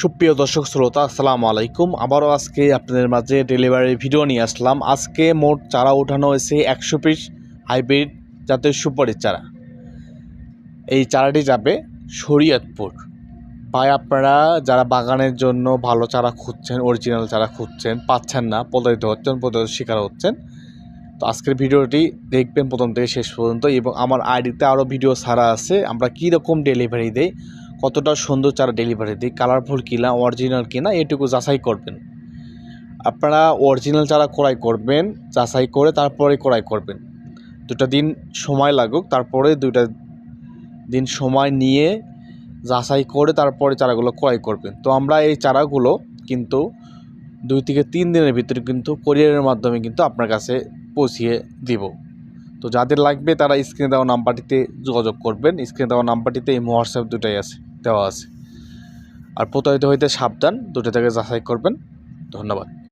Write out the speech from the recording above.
সুপ্রিয় দর্শক শ্রোতা, আসসালামু আলাইকুম। আবারও আজকে আপনাদের মাঝে ডেলিভারি ভিডিও নিয়ে আসলাম। আজকে মোট চারা ওঠানো হয়েছে একশো পিস হাইব্রিড জাতের সুপারি চারা। এই চারাটি যাবে শরীয়তপুর। ভাই, আপনারা যারা বাগানের জন্য ভালো চারা খুঁজছেন অরিজিনাল চারা খুঁজছেন, পাচ্ছেন না, প্রতারিত হচ্ছেন, প্রতারিত শিকার হচ্ছেন, তো আজকের ভিডিওটি দেখবেন প্রথম থেকে শেষ পর্যন্ত এবং আমার আইডিতে আরও ভিডিও ছাড়া আছে। আমরা কী রকম ডেলিভারি দেই কতটা সুন্দর চারা ডেলিভারি দিই কালারফুল কিনা অরিজিনাল কিনা এটুকু যাচাই করবেন। আপনারা অরিজিনাল চারা ক্রয় করবেন, যাচাই করে তারপরে ক্রয় করবেন। দুটা দিন সময় লাগুক, তারপরে দুইটা দিন সময় নিয়ে যাচাই করে তারপরে চারাগুলো ক্রয় করবেন। তো আমরা এই চারাগুলো কিন্তু দুই থেকে তিন দিনের ভিতরে কিন্তু কোরিয়ারের মাধ্যমে কিন্তু আপনার কাছে পৌঁছিয়ে দিব। তো যাদের লাগবে তারা স্ক্রিনে দেওয়া নাম্বারটিতে যোগাযোগ করবেন। স্ক্রিনে দেওয়া নাম্বারটিতে এই হোয়াটসঅ্যাপ দুটাই আছে। দেওয়া আছে। আর প্রতারিত হইতে সাবধান দুটো থেকে যাচাই করবেন। ধন্যবাদ।